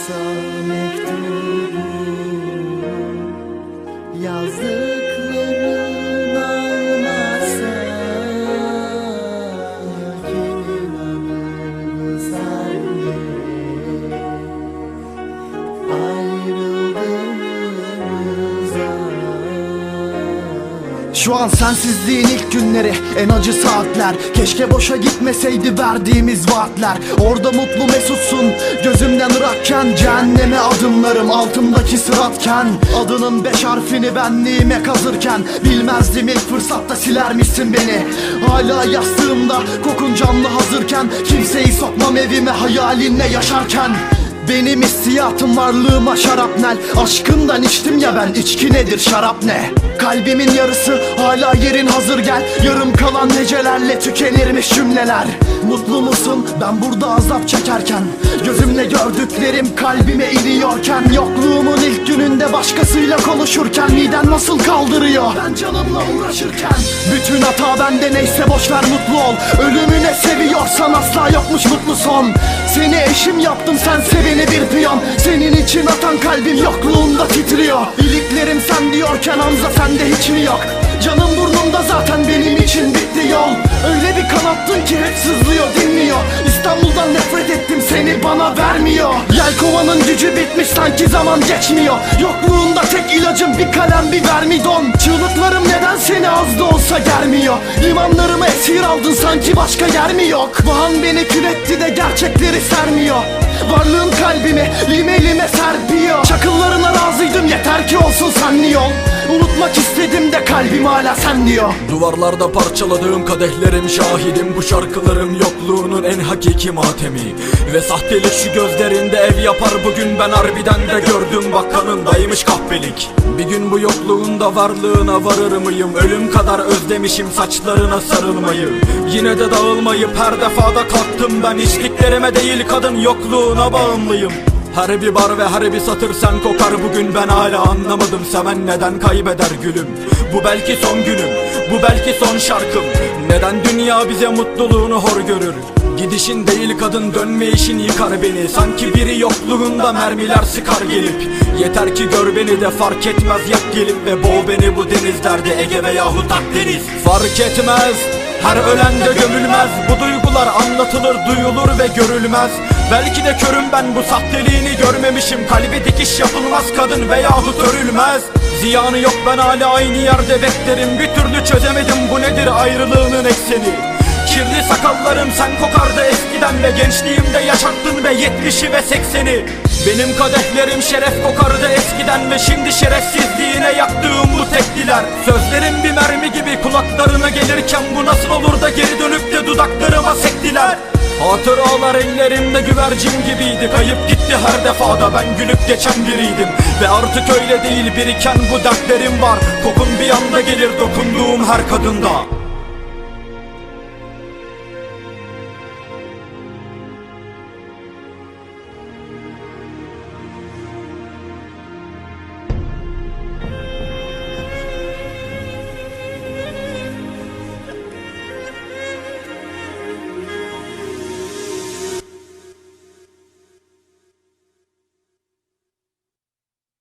olsa Şu an sensizliğin ilk günleri En acı saatler. Keşke boşa gitmeseydi verdiğimiz vaatler. Orada mutlu mesutsun Gözümden ırakken Cehenneme adımlarım altımdaki sıratken. Adının beş harfini benliğime kazırken Bilmezdim ilk fırsatta silermişsin beni? Hala yastığımda kokun canlı hazırken Kimseyi sokmam evime hayalinle yaşarken benim hissiyatım varlığıma şarapnel Aşkından içtim ya ben içki nedir şarap ne? Kalbimin yarısı hala yerin hazır gel. Yarım kalan hecelerle tükenirmiş cümleler. Mutlu musun? Ben burada azap çekerken Gözümle gördüklerim kalbime iniyorken Yokluğumun ilk gününde başkasıyla konuşurken Miden nasıl kaldırıyor? Ben canımla uğraşırken Bütün hata bende neyse boş ver mutlu ol. Ölümüne seviyorsan asla yokmuş mutlu son. Seni eşim yaptım sense beni bir piyon. Senin için atan kalbim yokluğunda titriyor. İliklerim sen diyorken Hamza sende hiç mi yok? Canım burnumda zaten benim için bitti yol. Öyle bir kanattın ki hep sızlıyor dinmiyor seni bana vermiyor. Yelkovanın gücü bitmiş sanki zaman geçmiyor. Yokluğunda tek ilacım bir kalem bir vermidon. Çığlıklarım neden seni az da olsa germiyor? İmanlarımı esir aldın sanki başka yer mi yok? Vahan beni kül etti de gerçekleri sermiyor. Varlığın kalbimi lime lime serpiyor. Çakıllarına razıydım yeter ki olsun senli yol Unutmak istedim de kalbim hala sen diyor. Duvarlarda parçaladığım kadehlerim şahidim. Bu şarkılarım yokluğunun en hakiki matemi. Ve sahtelik şu gözlerinde ev yapar. Bugün ben harbiden de gördüm bak kanındaymış kahpelik Bir gün bu yokluğunda varlığına varır mıyım? Ölüm kadar özlemişim saçlarına sarılmayı. Yine de dağılmayıp her defada kalktım ben. İçtiklerime değil kadın yokluğuna bağımlıyım her bir bar ve her bir satır sen kokar bugün ben hala anlamadım. Seven neden kaybeder gülüm? Bu belki son günüm bu belki son şarkım. Neden dünya bize mutluluğunu hor görür? Gidişin değil kadın dönmeyişin yıkar beni. Sanki biri yokluğunda mermiler sıkar gelip. Yeter ki gör beni de fark etmez yak gelip Ve boğ beni bu denizlerde Ege veyahut Akdeniz Fark etmez her ölen de gömülmez. Bu duygular anlatılır duyulur ve görülmez Belki de körüm ben bu sahteliğini görmemişim. Kalbe dikiş yapılmaz kadın veyahut örülmez. Ziyanı yok ben hala aynı yerde beklerim. Bir türlü çözemedim bu nedir ayrılığının ekseni? Kirli sakallarım sen kokardı eskiden ve gençliğimde yaşattın ve yetmişi ve sekseni. Benim kadehlerim şeref kokardı eskiden ve şimdi şerefsizliğine yaktığım bu tekliler Sözlerim bir mermi gibi kulaklarına gelirken bu nasıl olur da geri dönüp de dudaklarıma sektiler Hatıralar ellerimde güvercin gibiydi. Kayıp gitti her defada. Ben gülüp geçen biriydim. Ve artık öyle değil. Biriken bu dertlerim var. Kokun bir anda gelir dokunduğum her kadında